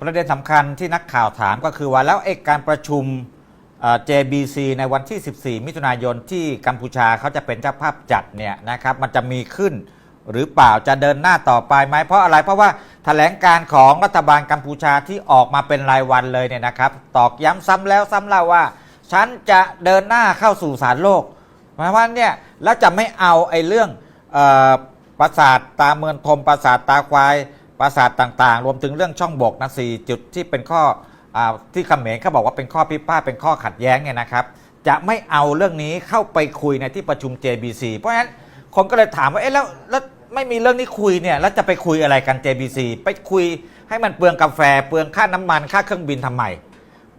ประเด็นสำคัญที่นักข่าวถามก็คือว่าแล้วไอ้การประชุมเอ่อ JBC ในวันที่ 14 มิถุนายนที่กัมพูชาเขาจะเป็นเจ้าภาพจัดเนี่ยนะครับมันจะมีขึ้นหรือเปล่าจะเดินหน้าต่อไปไหมเพราะอะไรเพราะว่าแถลงการของรัฐบาลกัมพูชาที่ออกมาเป็นรายวันเลยเนี่ยนะครับ ตอกย้ำซ้ำแล้วซ้ำเล่าว่า ฉันจะเดินหน้าเข้าสู่ศาลโลก หมายว่าเนี่ยแล้วจะไม่เอาไอ้เรื่องเออปราสาทตาเมืองทมปราสาทตาควาย ปราสาทต่างๆ รวมถึงเรื่องช่องบกนะสี่จุดที่เป็นข้ออที่เขมรเขาบอกว่าเป็นข้อพิพาทเป็นข้อขัดแย้งเนี่ยนะครับ จะไม่เอาเรื่องนี้เข้าไปคุยในที่ประชุม JBC เพราะฉะนั้นคนก็เลยถามว่าเอ๊ะแล้วแล้วไม่มีเรื่องนี้คุยเนี่ยแล้วจะไปคุยอะไรกัน JBC ไปคุยให้มันเปลืองกาแฟ เปลืองค่าน้ำมันค่าเครื่องบินทำไม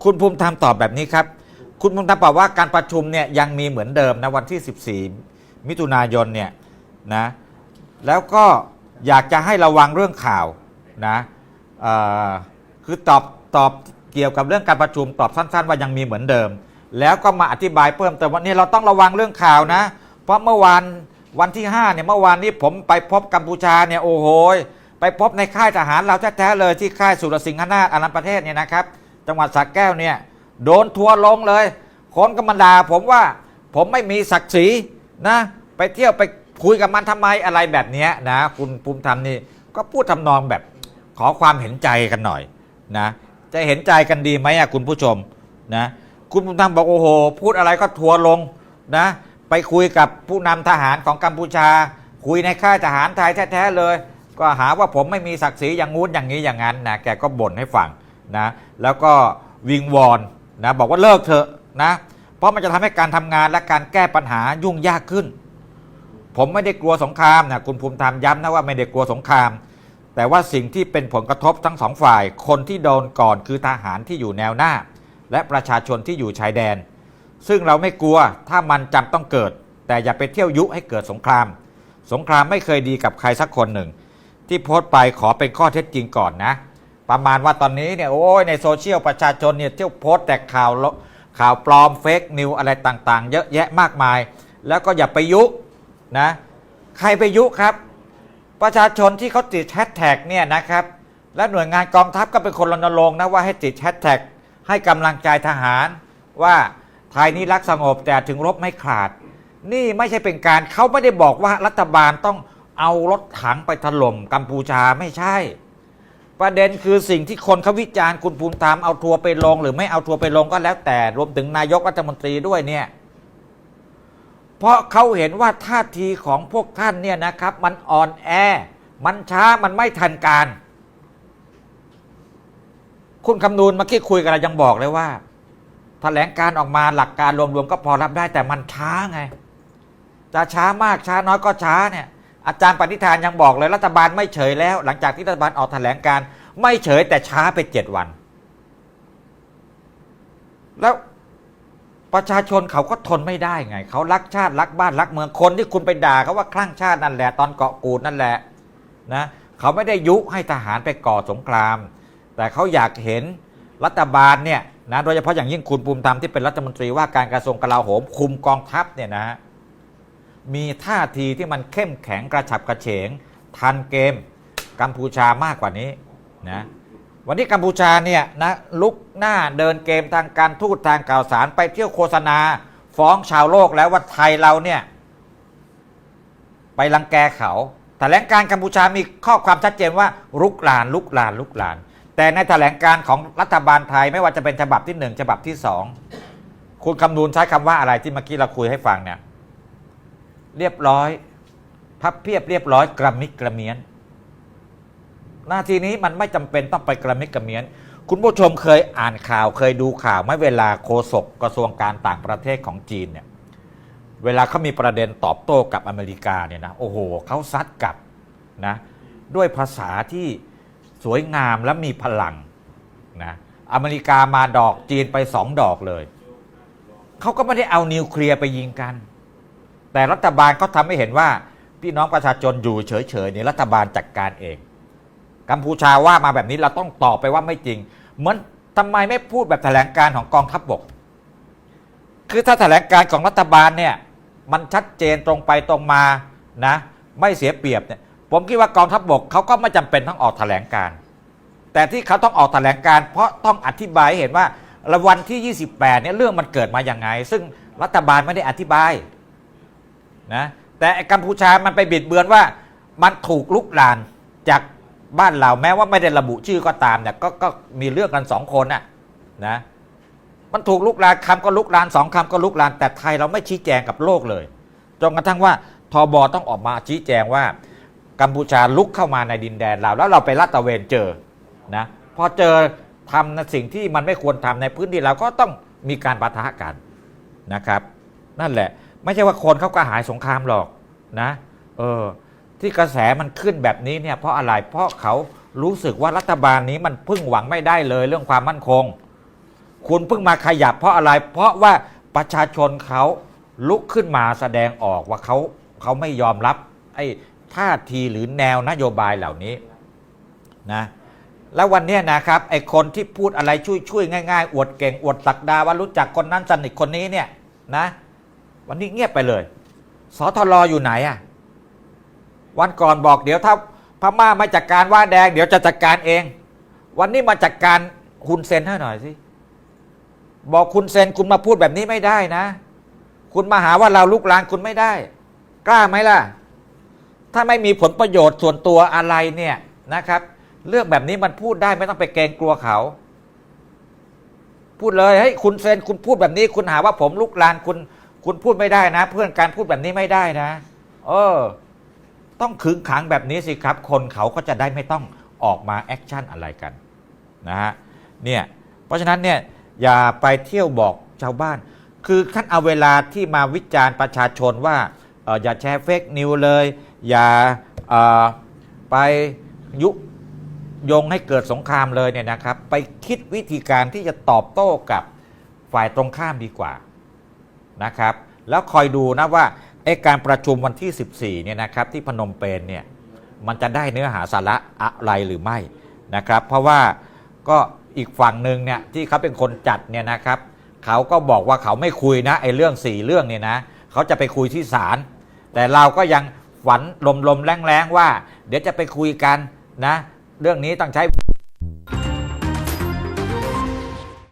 คุณภูมิธรรมตอบแบบนี้ครับ คุณภูมิธรรมบอกว่าการประชุมเนี่ยยังมีเหมือนเดิมนะวันที่ 14 มิถุนายนเนี่ยนะแล้วก็ อยากจะให้ระวังเรื่องข่าวนะคือตอบตอบเกี่ยวกับเรื่องการประชุมตอบสั้น ๆ ว่ายังมีเหมือนเดิม แล้วก็มาอธิบายเพิ่มเติมว่านี่เราต้องระวังเรื่องข่าวนะ เพราะเมื่อวานวันที่5เนี่ยเมื่อวานนี้ผมไปพบกัมพูชาเนี่ยโอ้โหไปพบในค่ายทหารเราแท้ๆเลยที่ค่ายสุรสิงหนาถอารันประเทศเนี่ยนะครับ จังหวัดสระแก้วเนี่ยโดนทัวร์ลงเลยคนก็มาด่าผมว่าผมไม่มีศักดิ์ศรีนะ ไปเที่ยวไป คุยกับมันทำไมอะไรแบบนี้นะ คุณภูมิธรรมนี่ก็พูดทำนองแบบขอความเห็นใจกันหน่อยนะ จะเห็นใจกันดีไหมอะคุณผู้ชมนะคุณภูมิธรรมบอกโอ้โห พูดอะไรก็ทัวลงนะ ไปคุยกับผู้นำทหารของกัมพูชา คุยในค่ายทหารไทยแท้ๆเลย ก็หาว่าผมไม่มีศักดิ์ศรีอย่างงู้นอย่างนี้อย่างนั้นนะแกก็บ่นให้ฟังนะแล้วก็วิงวอนนะบอกว่าเลิกเถอะนะ เพราะมันจะทำให้การทำงานและการแก้ปัญหายุ่งยากขึ้น ผมไม่ได้กลัวสงครามนะคุณภูมิธรรมย้ำนะว่าไม่ได้กลัวสงคราม แต่ว่าสิ่งที่เป็นผลกระทบทั้งสองฝ่าย คนที่โดนก่อนคือทหารที่อยู่แนวหน้า และประชาชนที่อยู่ชายแดน ซึ่งเราไม่กลัวถ้ามันจำต้องเกิด แต่อย่าไปเที่ยวยุให้เกิดสงคราม สงครามไม่เคยดีกับใครสักคนหนึ่ง ที่โพสต์ไปขอเป็นข้อเท็จจริงก่อนนะ ประมาณว่าตอนนี้เนี่ยโอ้ยในโซเชียลประชาชนเนี่ยเที่ยวโพสต์แต่ข่าวข่าวปลอมเฟกนิวอะไรต่างๆ เยอะแยะมากมาย แล้วก็อย่าไปยุ นะใครไปยุครับ ประชาชนที่เขาติดแฮชแท็กเนี่ยนะครับและหน่วยงานกองทัพก็เป็นคนรณรงค์นะว่าให้ติดแฮชแท็กให้กำลังใจทหาร ว่าไทยนี้รักสงบแต่ถึงรบไม่ขาด นี่ไม่ใช่เป็นการเขาไม่ได้บอกว่ารัฐบาลต้องเอารถถังไปถล่มกัมพูชาไม่ใช่ ประเด็นคือสิ่งที่คนเขาวิจารณ์คุณภูมิธรรมเอาทัวร์ไปลง หรือไม่เอาทัวร์ไปลงก็แล้วแต่รวมถึงนายกรัฐมนตรีด้วยเนี่ย เพราะเขาเห็นว่าท่าทีของพวกท่านเนี่ยนะครับ มันอ่อนแอ มันช้ามันไม่ทันการ คุณคำนูนเมื่อกี้คุยกันเรายังบอกเลยว่าแถลงการออกมาหลักการรวมๆก็พอรับได้แต่มันช้าไง จะช้ามากช้าน้อยก็ช้าเนี่ย อาจารย์ปณิธานยังบอกเลยรัฐบาลไม่เฉยแล้ว หลังจากที่รัฐบาลออกแถลงการ ไม่เฉยแต่ช้าไปเจ็ดวัน แล้ว ประชาชนเขาก็ทนไม่ได้ไง เขารักชาติรักบ้านรักเมืองคนที่คุณไปด่าเขาว่าคลั่งชาตินั่นแหละ ตอนเกาะกูดนั่นแหละนะเขาไม่ได้ยุให้ทหารไปก่อสงคราม แต่เขาอยากเห็นรัฐบาลเนี่ยนะโดยเฉพาะอย่างยิ่งคุณภูมิธรรมที่เป็นรัฐมนตรีว่าการกระทรวงกลาโหมคุมกองทัพเนี่ยนะฮะมีท่าทีที่มันเข้มแข็งกระฉับกระเฉง ทันเกมกัมพูชามากกว่านี้นะ วันนี้กัมพูชาเนี่ยนะลุกหน้าเดินเกมทางการทูตทางข่าวสารไปเที่ยวโฆษณา ฟ้องชาวโลกแล้วว่าไทยเราเนี่ย ไปรังแกเขาแถลงการกัมพูชามีข้อความชัดเจนว่าลุกลานลุกลานลุกลาน แต่ในแถลงการของรัฐบาลไทยไม่ว่าจะเป็นฉบับที่หนึ่งฉบับที่สองคุณคำนูนใช้คำว่าอะไรที่เมื่อกี้เราคุยให้ฟังเนี่ย เรียบร้อย พับเพียบเรียบร้อยกระมิดกระเมียน น้าทีนี้มันไม่จำเป็นต้องไปกระมิดกระเมียน คุณผู้ชมเคยอ่านข่าวเคยดูข่าวไหม่เวลาโฆษกกระทรวงการต่างประเทศของจีนเนี่ยเวลาเขามีประเด็นตอบโต้กับอเมริกาเนี่ยนะโอ้โหเขาซัดกลับนะด้วยภาษาที่สวยงามและมีพลังนะอเมริกามาดอกจีนไปสองดอกเลย เขาก็ไม่ได้เอานิวเคลียร์ไปยิงกัน แต่รัฐบาลเขาทำให้เห็นว่าพี่น้องประชาชนอยู่เฉยๆเนี่ยรัฐบาลจัดการเอง กัมพูชาว่ามาแบบนี้เราต้องตอบไปว่าไม่จริง เหมือนทำไมไม่พูดแบบแถลงการของกองทัพบบก คือถ้าแถลงการของรัฐบาลเนี่ยมันชัดเจนตรงไปตรงมานะไม่เสียเปรียบเนี่ยผมคิดว่ากองทัพบบกเขาก็ไม่จำเป็นต้องออกแถลงการ แต่ที่เขาต้องออกแถลงการ เพราะต้องอธิบายหเห็นว่าวันที่ 28เนี่ยเรื่องมันเกิดมาอย่างไง ซึ่งรัฐบาลไม่ได้อธิบายนะแต่กัมพูชามันไปบิดเบือนว่ามันถูกลุกลานจาก บ้านเราแม้ว่าไม่ได้ระบุชื่อก็ตามเนี่ยก็ก็มีเรื่องกันสองคนน่ะนะมันถูกลุกลานคำก็ลุกลานสองคำก็ลุกลานแต่ไทยเราไม่ชี้แจงกับโลกเลยจนกระทั่งว่าทบต้องออกมาชี้แจงว่ากัมพูชาลุกเข้ามาในดินแดนเราแล้วเราไปลาดตระเวนเจอนะพอเจอทำในสิ่งที่มันไม่ควรทำในพื้นที่เราก็ต้องมีการปะทะกันนะครับ นั่นแหละ ไม่ใช่ว่าคนเขาก็หายสงครามหรอกนะ เออ ที่กระแสมันขึ้นแบบนี้เนี่ยเพราะอะไรเพราะเขารู้สึกว่ารัฐบาลนี้มันพึ่งหวังไม่ได้เลยเรื่องความมั่นคง คุณเพิ่งมาขยับเพราะอะไร เพราะว่าประชาชนเขาลุกขึ้นมาแสดงออกว่าเขาเขาไม่ยอมรับไอ้ท่าทีหรือแนวนโยบายเหล่านี้นะแล้ววันนี้นะครับไอ้คนที่พูดอะไรช่วยช่วยง่ายๆ อวดเก่งอวดตักดาว่ารู้จักคนนั้นสนิทคนนี้เนี่ยนะ วันนี้เงียบไปเลยสทรอยู่ไหนอะ วันก่อนบอกเดี๋ยวถ้าพม่าไม่จัดการว่าแดง เดี๋ยวจะจัดการเอง วันนี้มาจัดการคุณเซนให้หน่อยสิบอกคุณเซนคุณมาพูดแบบนี้ไม่ได้นะ คุณมาหาว่าเราลุกลานคุณไม่ได้ กล้าไหมล่ะ ถ้าไม่มีผลประโยชน์ส่วนตัวอะไรเนี่ยนะครับ เรื่องแบบนี้มันพูดได้ไม่ต้องไปเกรงกลัวเขา พูดเลยเฮ้ยคุณเซนคุณพูดแบบนี้ คุณหาว่าผมลุกลานคุณ คุณพูดไม่ได้นะ เพื่อนการพูดแบบนี้ไม่ได้นะ เออ ต้องขึงขังแบบนี้สิครับ คนเขาก็จะได้ไม่ต้องออกมาแอคชั่นอะไรกันนะฮะเนี่ยเพราะฉะนั้นเนี่ยอย่าไปเที่ยวบอกชาวบ้าน คือท่านเอาเวลาที่มาวิจารณ์ประชาชนว่าอออย่าแชร์เฟกนิวเลย อย่าไปยุยงให้เกิดสงครามเลยเนี่ยนะครับ ไปคิดวิธีการที่จะตอบโต้กับฝ่ายตรงข้ามดีกว่านะครับ แล้วคอยดูนะว่า ไอ้การประชุมวันที่ 14เนี่ยนะครับที่พนมเปญเนี่ยมันจะได้เนื้อหาสาระอะไรหรือไม่นะครับ เพราะว่าก็อีกฝั่งหนึ่งเนี่ยที่เขาเป็นคนจัดเนี่ยนะครับเขาก็บอกว่าเขาไม่คุยนะไอ้เรื่องสี่เรื่องเนี่ยนะเขาจะไปคุยที่ศาลแต่เราก็ยังฝันลมๆแรงๆว่า เดี๋ยวจะไปคุยกันนะ เรื่องนี้ต้องใช้